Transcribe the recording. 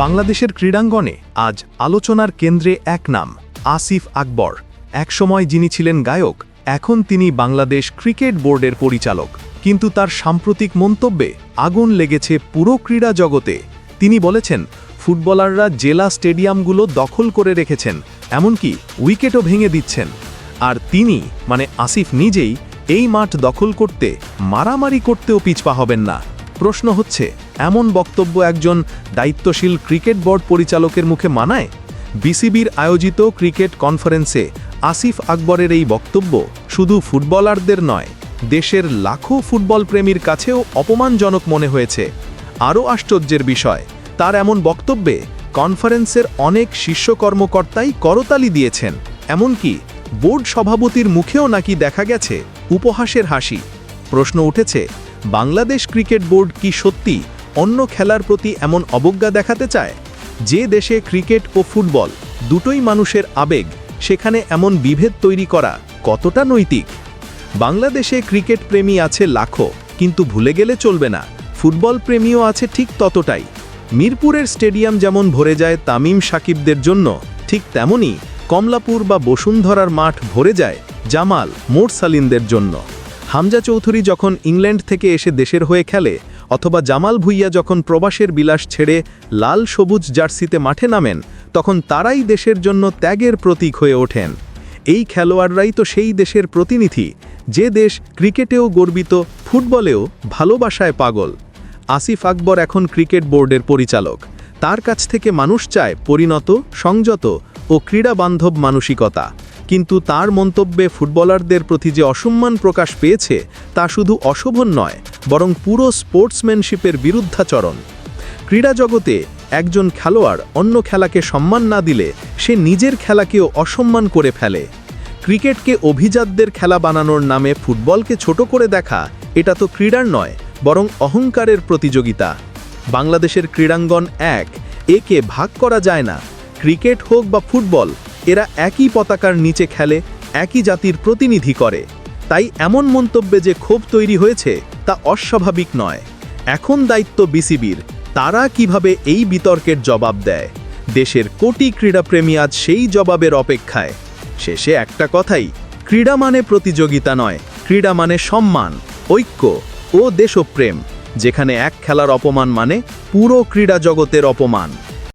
বাংলাদেশের ক্রীড়াঙ্গনে আজ আলোচনার কেন্দ্রে এক নাম, আসিফ আকবর। একসময় যিনি ছিলেন গায়ক, এখন তিনি বাংলাদেশ ক্রিকেট বোর্ডের পরিচালক। কিন্তু তার সাম্প্রতিক মন্তব্যে আগুন লেগেছে পুরো ক্রীড়া জগতে। তিনি বলেছেন, ফুটবলাররা জেলা স্টেডিয়ামগুলো দখল করে রেখেছেন, এমনকি উইকেটও ভেঙে দিচ্ছেন। আর তিনি মানে আসিফ নিজেই, এই মাঠ দখল করতে, মারামারি করতেও পিছপা হবেন না। প্রশ্ন হচ্ছে এমন বক্তব্য একজন দায়িত্বশীল ক্রিকেট বোর্ড পরিচালকের মুখে মানায়? বিসিবির আয়োজিত ক্রিকেট কনফারেন্সে আসিফ আকবরের এই বক্তব্য শুধু ফুটবলারদের নয়, দেশের লাখো ফুটবল প্রেমীর কাছেও অপমানজনক মনে হয়েছে। আরও আশ্চর্যের বিষয়, তার এমন বক্তব্যে কনফারেন্সের অনেক শীর্ষ কর্মকর্তাই করতালি দিয়েছেন, এমনকি বোর্ড সভাপতির মুখেও নাকি দেখা গেছে উপহাসের হাসি। প্রশ্ন উঠেছে, বাংলাদেশ ক্রিকেট বোর্ড কি সত্যি অন্য খেলার প্রতি এমন অবজ্ঞা দেখাতে চায়? যে দেশে ক্রিকেট ও ফুটবল দুটোই মানুষের আবেগ, সেখানে এমন বিভেদ তৈরি করা কতটা নৈতিক? বাংলাদেশে ক্রিকেট প্রেমী আছে লাখো, কিন্তু ভুলে গেলে চলবে না। ফুটবল প্রেমীও আছে ঠিক ততটাই। মিরপুরের স্টেডিয়াম যেমন ভরে যায় তামিম সাকিবদের জন্য, ঠিক তেমনই কমলাপুর বা বসুন্ধরার মাঠ ভরে যায় জামাল মোরসালিনদের জন্য। হামজা চৌধুরী যখন ইংল্যান্ড থেকে এসে দেশের হয়ে খেলে অথবা জামাল ভুইয়া যখন প্রবাসের বিলাস ছেড়ে লাল সবুজ জার্সিতে মাঠে নামেন, তখন তারাই দেশের জন্য ত্যাগের প্রতীক হয়ে ওঠেন। এই খেলোয়াড়রাই তো সেই দেশের প্রতিনিধি, যে দেশ ক্রিকেটেও গর্বিত, ফুটবলেও ভালোবাসায় পাগল। আসিফ আকবর এখন ক্রিকেট বোর্ডের পরিচালক। তার কাছ থেকে মানুষ চায় পরিণত, সংযত ও ক্রীড়াবান্ধব মানসিকতা। কিন্তু তার মন্তব্যে ফুটবলারদের প্রতি যে অসম্মান প্রকাশ পেয়েছে, তা শুধু অশোভন নয় বরং পুরো স্পোর্টসম্যানশিপের বিরুদ্ধাচরণ। ক্রীড়া জগতে একজন খেলোয়াড় অন্য খেলাকে সম্মান না দিলে সে নিজের খেলাকেও অসম্মান করে ফেলে। ক্রিকেটকে অভিজাতদের খেলা বানানোর নামে ফুটবলকে ছোট করে দেখা, এটা তো ক্রীড়ার নয়, বরং অহংকারের প্রতিযোগিতা। বাংলাদেশের ক্রীড়াঙ্গন এক, একে ভাগ করা যায় না। ক্রিকেট হোক বা ফুটবল, এরা একই পতাকার নিচে খেলে, একই জাতির প্রতিনিধি করে। তাই এমন মন্তব্যে যে ক্ষোভ তৈরি হয়েছে তা অস্বাভাবিক নয়। এখন দায়িত্ব বিসিবির। তারা কীভাবে এই বিতর্কের জবাব দেয়? দেশের কোটি ক্রীড়াপ্রেমী আজ সেই জবাবের অপেক্ষায়। শেষে একটা কথাই, ক্রীড়া মানে প্রতিযোগিতা নয়, ক্রীড়া মানে সম্মান, ঐক্য ও দেশপ্রেম, যেখানে এক খেলার অপমান মানে পুরো ক্রীড়া জগতের অপমান।